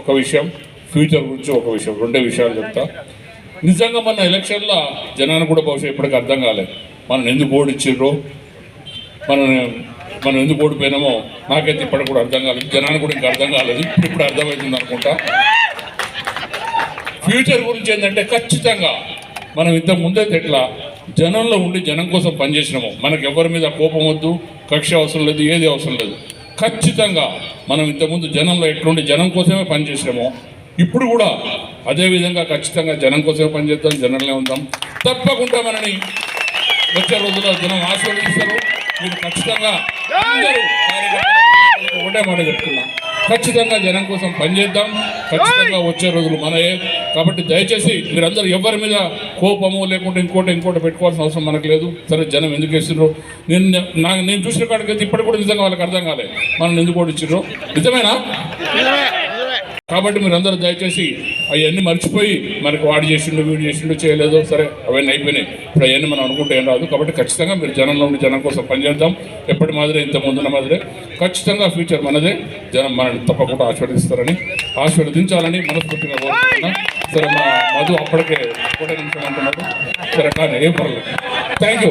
ఒక విషయం ఫ్యూచర్ గురించి ఒక విషయం రెండే విషయాలు చెప్తా. నిజంగా మన ఎలక్షన్లో జనానికి కూడా బహుశా ఇప్పటికి అర్థం కాలేదు. మనం ఎందుకు ఓడిచ్చిర్రో మనం మనం ఎందుకు ఓడిపోయినామో నాకైతే ఇప్పటికి కూడా అర్థం కాలేదు. జనానికి కూడా ఇంకా అర్థం కాలేదు. ఇప్పుడు ఇప్పుడు అర్థమవుతుంది అనుకుంటా. ఫ్యూచర్ గురించి ఏంటంటే ఖచ్చితంగా మనం ఇంతకు ముందైతే ఎట్లా జనంలో ఉండి జనం కోసం పనిచేసినాము. మనకు ఎవరి మీద కోపం వద్దు కక్ష అవసరం లేదు ఏది అవసరం లేదు. ఖచ్చితంగా మనం ఇంతకుముందు జనంలో ఎట్లుండి జనం కోసమే పనిచేసినాము ఇప్పుడు కూడా అదేవిధంగా ఖచ్చితంగా జనం కోసమే పనిచేద్దాం జనంలో ఉందాం. తప్పకుండా మనని వచ్చే రోజుల్లో జనం ఆశీర్వదిస్తారు. మీరు ఖచ్చితంగా ఒకటే మాట చెప్తున్నా. ఖచ్చితంగా జనం కోసం పనిచేద్దాం. ఖచ్చితంగా వచ్చే రోజులు మనయే. కాబట్టి దయచేసి మీరందరూ ఎవరి మీద కోపము లేకుంటే ఇంకోటి ఇంకోటి పెట్టుకోవాల్సిన అవసరం మనకు లేదు. సరే జనం ఎందుకు వేసినారు నేను నాకు నేను చూసిన కాడికైతే ఇప్పటికి కూడా నిజంగా వాళ్ళకి అర్థం కాలే. మనం ఎందుకు ఓడించారు నిజమేనా? కాబట్టి మీరందరూ దయచేసి అవన్నీ మర్చిపోయి మనకి వాడు చేసిండు వీడు చేసిండు చేయలేదు. సరే అవన్నీ అయిపోయినాయి. ఇప్పుడు అవన్నీ మనం అనుకుంటే ఏం రాదు. కాబట్టి ఖచ్చితంగా మీరు జనంలో ఉండి జనం కోసం పనిచేద్దాం. ఎప్పటి మాదిరే ఇంత ముందున్న మాదిరే. ఖచ్చితంగా ఫ్యూచర్ మనదే. జనం మనల్ని తప్పకుండా ఆశీర్వదిస్తారని ఆశీర్వదించాలని మనస్ఫూర్తిగా కోరుకుంటున్నా. సరే మా మధు అప్పటికే ఒకటే నిమిషం అంటున్నాడు సరే కానీ ఏం పర్లేదు థ్యాంక్ యూ